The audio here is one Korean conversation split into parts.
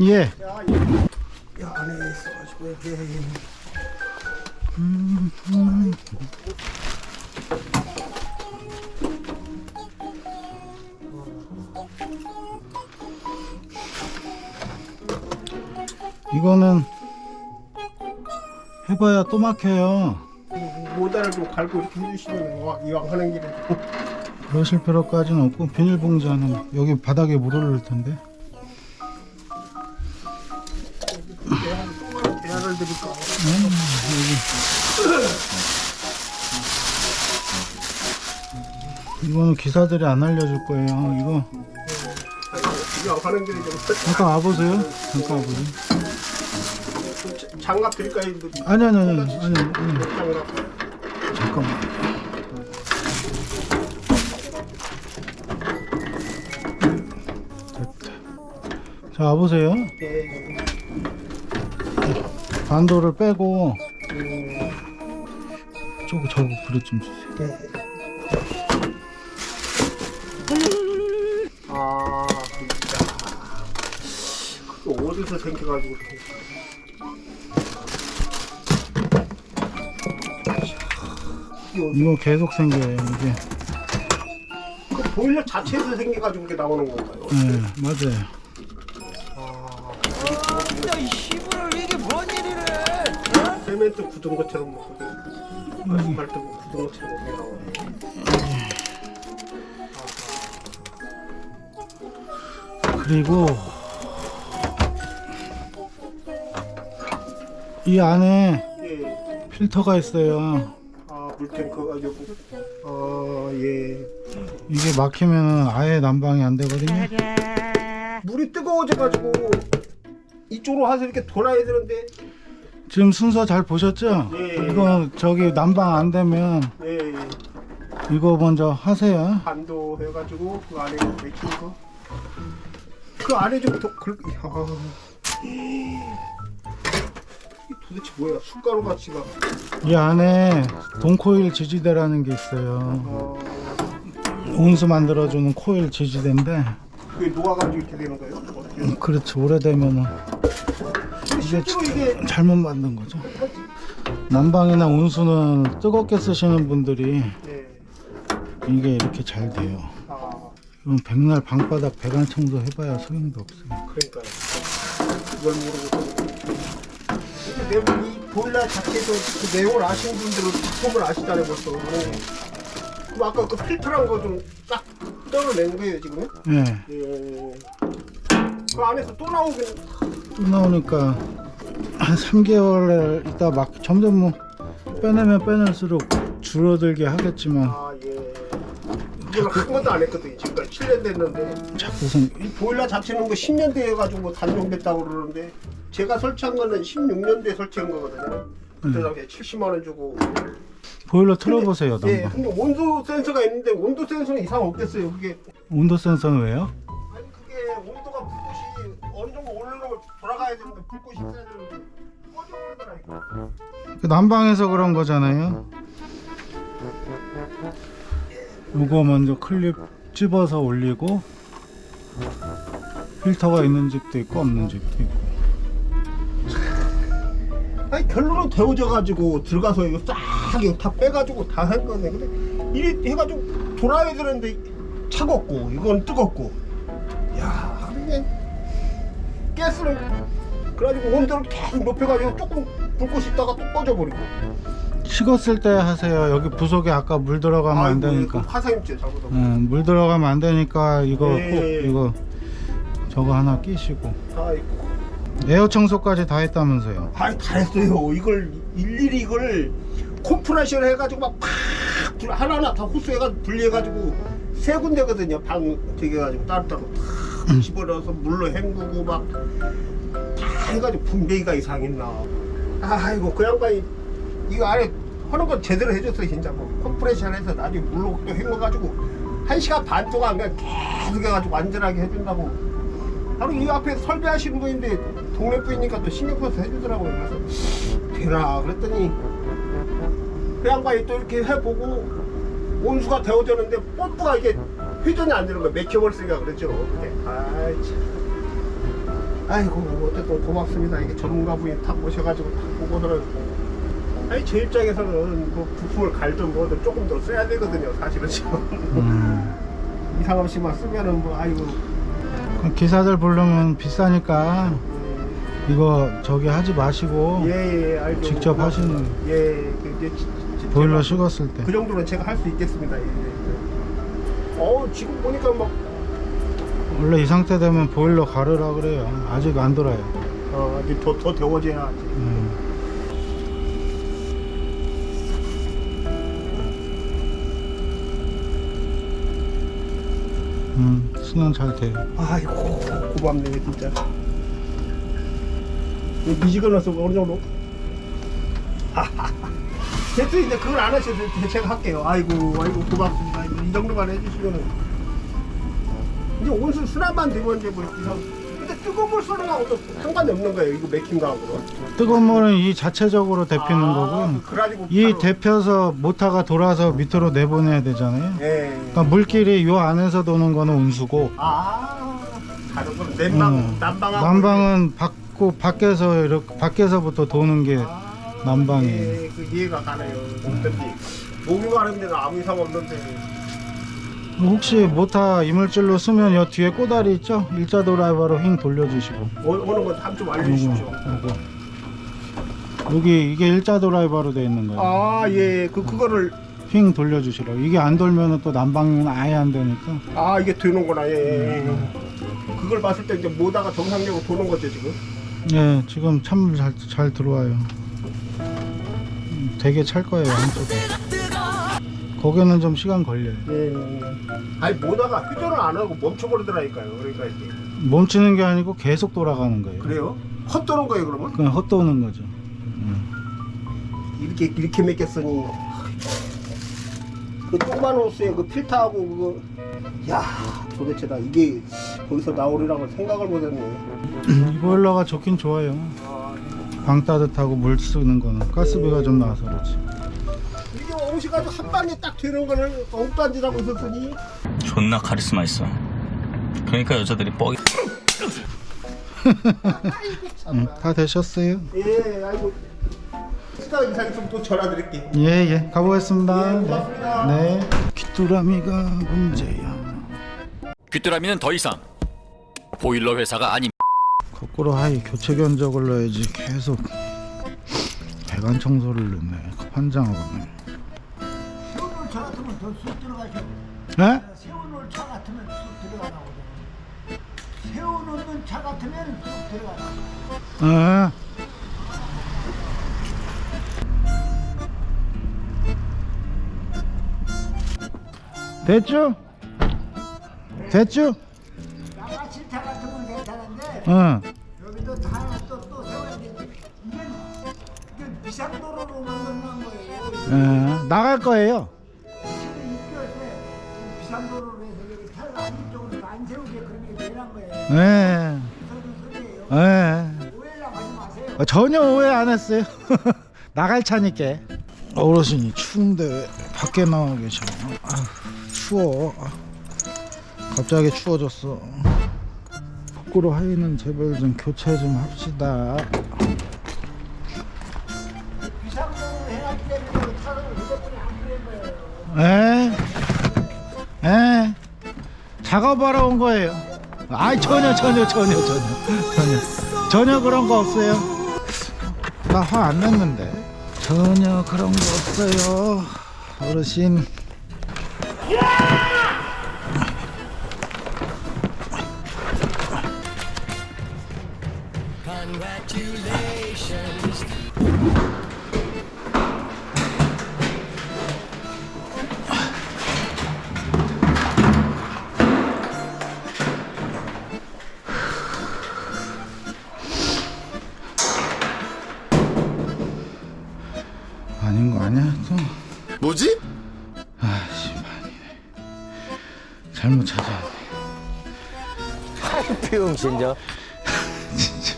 예. 야, 이- 야 안에 있어가지고 이게 이거는 해봐야 또 막혀요. 모다를 좀 갈고 이렇게 해주시면 와, 이왕 하는 길에 그러실 필요까지는 없고 비닐봉지 하나 여기 바닥에 물 흐를 텐데. 대화를 대화를 드릴까? 이거는 기사들이 안 알려줄 거예요. 이거 이왕 하는 길에 좀 잠깐 와보세요. 잠깐 와보세요. 자- 장갑 드릴까요? 이거? 아니 아니 아니 아니 아니, 아니. 장갑. 잠깐만. 됐다. 자 와보세요. 네. 반도를 빼고 음, 저거 저거 그릇 좀 주세요. 네. 아, 진짜. 그게 어디서 생겨가지고 이거 계속 생겨요 이게. 그 보일러 자체에서 생겨가지고 그게 나오는 건가요? 네 맞아요. 아, 야, 이 시부를 이게 뭔 일이래? 세멘트 굳은 것처럼 뭐 그게 아스팔트 굳은 것처럼 그게 나오네. 그리고 이 안에 예. 필터가 있어요. 아, 물탱크. 아, 예. 이게 막히면 아예 난방이 안 되거든요. 물이 뜨거워져가지고 이쪽으로 와서 이렇게 돌아야 되는데 지금 순서 잘 보셨죠? 예. 이거 저기 난방 안 되면 예, 이거 먼저 하세요. 반도 해가지고 그 안에 맥힌 거. 그 안에 좀 더, 글, 야. 이게 도대체 뭐야? 숟가루 같이가. 이 안에 동코일 지지대라는 게 있어요. 어, 온수 만들어주는 코일 지지대인데 그게 녹아가지고 이렇게 되는 거예요? 어떻게? 그렇지 오래되면은 이게 잘못 만든 거죠. 난방이나 온수는 뜨겁게 쓰시는 분들이 예, 이게 이렇게 잘 돼요. 아, 그럼 백날 방바닥 배관 청소 해봐야 소용도 없어요. 그러니까요. 그걸 모르고. 이 보일러 자체에서 그 내용을 아시는 분들은 작품을 아시잖아요, 벌써. 그럼 아까 그 필터란 거 좀 딱 떨어낸 거예요, 지금? 예, 예. 그 안에서 또 나오긴 또 나오니까 한 3개월 있다 막 점점 뭐 빼내면 빼낼수록 줄어들게 하겠지만 아 예. 그걸 한 번도 안 했거든요. 지금까지 7년 됐는데 자꾸 생 이 보일러 자체는 뭐 10년 돼가지고 뭐 단종됐다고 그러는데 제가 설치한 거는 16년도에 설치한 거거든요. 그때 당시에 70만 원 주고. 보일러 틀어보세요. 예. 난방. 근데 온도 센서가 있는데 온도 센서는 이상 없겠어요. 그게 온도 센서는 왜요? 그 난방에서 그런 거잖아요. 요거 먼저 클립 집어서 올리고 필터가 있는 집도 있고 없는 집도 있고. 아니 결론은 데워져 가지고 들어가서 이거 싹 이거 다 빼가지고 다한 거네. 근데 이리 해가지고 돌아야 되는데 차갑고 이건 뜨겁고. 야 이게 가스는 그래가지고 온도를 계속 높여가지고 조금 불꽃이 있다가 또 꺼져버리고. 식었을 때 하세요. 여기 부속에 아까 물 들어가면 안 아이고, 되니까. 화사임죄 잘못하면. 응, 물 들어가면 안 되니까 이거 예. 꼭 이거 저거 하나 끼시고 아이고. 에어 청소까지 다 했다면서요. 아이 다 했어요. 이걸 일일이 이걸 컴프레셔를 해가지고 막팍 하나하나 다 호수해가지고 분리해가지고 세 군데거든요. 방 되게 가지고 따로따로 탁 집어넣어서 물로 헹구고 막다 해가지고 분배기가 이상했나. 아이고 그 양반이 이거 안에 하는 건 제대로 해줬어요 진짜. 뭐 컴프레셔를 해서 나중에 물로 또 헹궈가지고 한 시간 반 동안 그냥 계속 해가지고 완전하게 해준다고. 바로 이 앞에 설계하시는 분인데 동네 분이니까 또 신경 써서 해주더라고요. 그래서 되나 그랬더니 그 양반이 또 이렇게 해보고 온수가 데워졌는데 펌프가 이게 회전이 안 되는 거야. 맥혀버렸으니까 그랬죠 아이 참 아이고 어쨌든 고맙습니다. 이게 전문가분이 탁 모셔가지고 탁 보고서는 아니 제 입장에서는 뭐 부품을 갈든 뭐든 조금 더 써야 되거든요 사실은 지금. 음. 이상함 씨만 쓰면은 뭐 아이고. 그럼 기사들 부르면 비싸니까 이거 저기 하지 마시고 예 예 알죠. 직접 하시는 예 그 이제 지- 지- 보일러 식었을 때. 그 정도는 제가 할 수 있겠습니다. 예, 예. 어 지금 보니까 막 원래 이 상태 되면 보일러 가르라 그래요. 아직 안 돌아요. 어, 이제 더, 더 데워져야지 음. 음, 순환 잘 돼요. 아이고 고맙네 진짜. 이 미지근해서 어느 정도? 대체 이제 그걸 안 하셔도 돼. 제가 할게요. 아이고 아이고 고맙습니다. 이 정도만 해주시면은 이제 온수 순환만 되면 이제 뭐 이상 근데 뜨거운 물 쏘는 거하고도 상관이 없는 거예요 이거 맥힌 거하고는 뜨거운 물은 이 자체적으로 데피는 아, 거고요. 그래가지고 이 바로- 데펴서 모터가 돌아서 밑으로 내보내야 되잖아요. 예. 그러니까 물길이 요 안에서 도는 거는 운수고 아 난방 음, 난방하고 난방은 밖고 밖에서 이렇게 밖에서부터 도는 게 아, 난방이에요. 예, 그 이해가 가네요. 어쩐지 목이 마른 데는 아무 이상 없는데. 혹시 모터 이물질로 쓰면 요 뒤에 꼬다리 있죠? 일자 드라이버로 휙 돌려주시고 어, 오는 건좀 알려주십시오. 요거, 요거. 여기 이게 일자 드라이버로 되어 있는 거예요. 아, 예, 그 그거를 휙 돌려주시라고. 이게 안 돌면은 또 난방은 아예 안 되니까. 아 이게 되는구나. 예, 예. 예. 그걸 봤을 때 이제 모다가 정상적으로 도는 거죠 지금. 예, 지금 찬물 잘, 잘 들어와요. 음, 되게 찰 거예요, 한쪽에. 거기는 좀 시간 걸려요. 예. 아니 모다가 회전을 안 하고 멈춰버리더라니까요. 그러니까 이게 멈추는 게 아니고 계속 돌아가는 거예요. 그래요? 헛도는 거예요 그러면? 그냥 헛도는 거죠. 이렇게 이렇게 맺겠으니 그 조그만 호스에 그 필터하고 그거 야 도대체 나 이게 거기서 나오리라고 생각을 못했네. 이 보일러가 좋긴 좋아요. 방 따뜻하고 물 쓰는 거는 가스비가 좀 나와서 그렇지. 이게 옷이 가지고 한 방에 딱 되는 거를 엉딴지라고 있었으니 존나 카리스마 있어. 그러니까 여자들이 뻑이. 응, 다 되셨어요? 예 아이고 시간 이상 있으면 또 전화 드릴게요. 예, 예. 가보겠습니다. 예, 고맙습니다. 네. 네. 귀뚜라미가 문제야. 귀뚜라미는 더 이상 보일러 회사가 아닙니다. 거꾸로 하이 교체 견적을 넣어야지 계속 배관 청소를 넣네. 환장하고 네. 차 같으면 더쑥 들어가죠. 네? 세워놓을 차 같으면 쑥 들어가나거든. 세워놓는 차 같으면 쑥 들어가나. 예. 됐죠? 됐죠? 나가실 차 같으면 괜찮은데 응. 여기도 다 하나 또, 또 세워야 돼. 이게, 이게 비상도로로 만들어놓은 거예요. 예. 나갈 거예요. 해서 여기 차를 안쪽으로 안 세우게 그런 게 되란 거예요. 예. 그런 소리예요. 예. 오해랑 하지 마세요. 어, 전혀 오해 안 했어요. 나갈 차니까. 어르신이 추운데 왜 밖에 나와 계셔. 아, 추워. 아, 갑자기 추워졌어. 거꾸로 하이는 제발 좀 교체 좀 합시다. 비상도로로 해놨기 때문에 차를 휴대폰이 안 그런 거예요. 에? 에? 작업하러 온 거예요. 아이 전혀 전혀 전혀 전혀 전혀 전혀 그런 거 없어요. 나 화 안 냈는데 전혀 그런 거 없어요. 어르신. 뭐지? 아씨 아니네. 잘못 찾아왔네. 피움 진짜. 진짜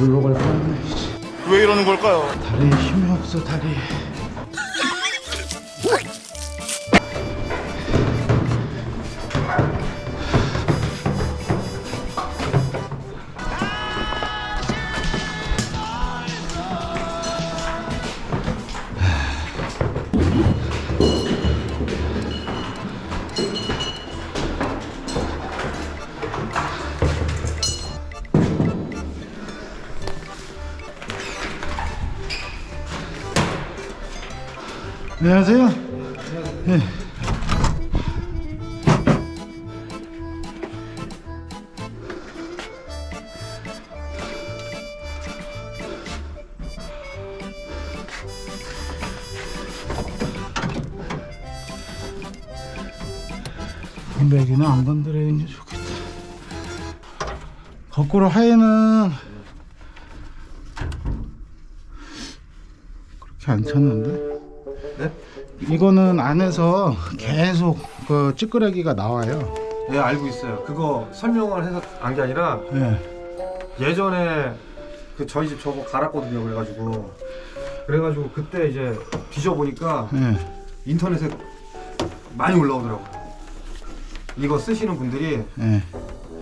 골로 갈 뻔했네. 왜 이러는 걸까요? 다리에 힘이 없어 다리. 안녕하세요. 네. 건배기는 안 건드리는 게 좋겠다. 거꾸로 하에는 그렇게 안 찼는데? 이거는 안에서 계속 그 찌끄레기가 나와요. 예, 알고 있어요. 그거 설명을 해서 안 게 아니라 예. 예전에 그 저희 집 저거 갈았거든요. 그래가지고 그래가지고 그때 이제 뒤져 보니까 예. 인터넷에 많이 올라오더라고 요. 이거 쓰시는 분들이 예.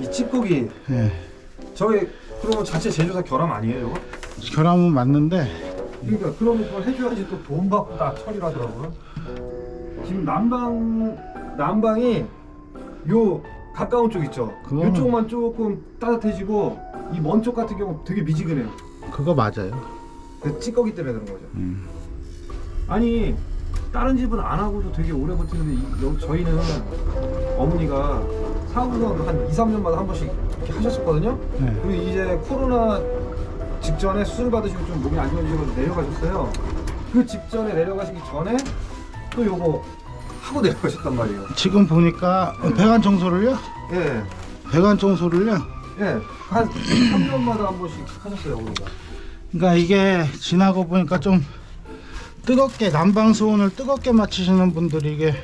이 찌꺼기 예. 저게 그러면 자체 제조사 결함 아니에요? 저거? 결함은 맞는데 그러니까 그러면 그걸 해줘야지 또 돈 받고 다 처리하더라고요. 지금 난방 난방이 요 가까운 쪽 있죠. 그거는- 이쪽만 조금 따뜻해지고 이 먼 쪽 같은 경우 되게 미지근해요. 그거 맞아요. 그 찌꺼기 때문에 그런 거죠. 음. 아니 다른 집은 안 하고도 되게 오래 버티는데 이- 여기 저희는 어머니가 사고는 한 2, 3년마다 한 번씩 이렇게 하셨었거든요. 네. 그리고 이제 코로나 직전에 수술 받으시고 좀 몸이 안 좋아지셔서 내려가셨어요. 그 직전에 내려가시기 전에 또 요거 하고 내려가셨단 말이에요. 지금 보니까 배관 청소를요? 예, 배관 청소를요? 예. 한 3년마다 한 번씩 하셨어요, 어머니가. 그러니까 이게 지나고 보니까 좀 뜨겁게 난방 수온을 뜨겁게 맞추시는 분들이 이게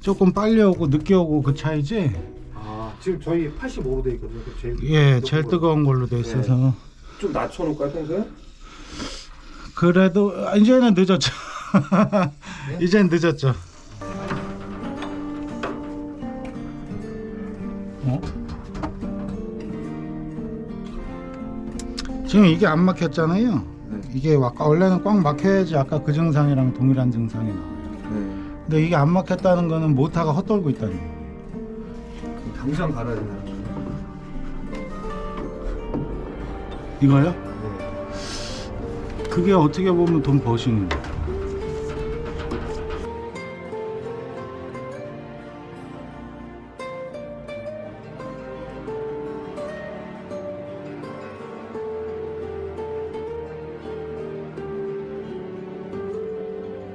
조금 빨리 오고 늦게 오고 그 차이지? 아, 지금 저희 85로 돼 있거든요. 그 제일 예, 제일 뜨거운 걸로 돼 있어서 좀 낮춰놓을까요, 평소에? 그래도 아, 이제는 늦었죠. 이제는 늦었죠. 어? 지금 이게 안 막혔잖아요. 네. 이게 아까 원래는 꽉 막혀야지 아까 그 증상이랑 동일한 증상이 나와요. 네. 근데 이게 안 막혔다는 거는 모터가 헛돌고 있다는 거예요. 당장 갈아야 되나요? 이거요? 네. 그게 어떻게 보면 돈 버시는 거예요.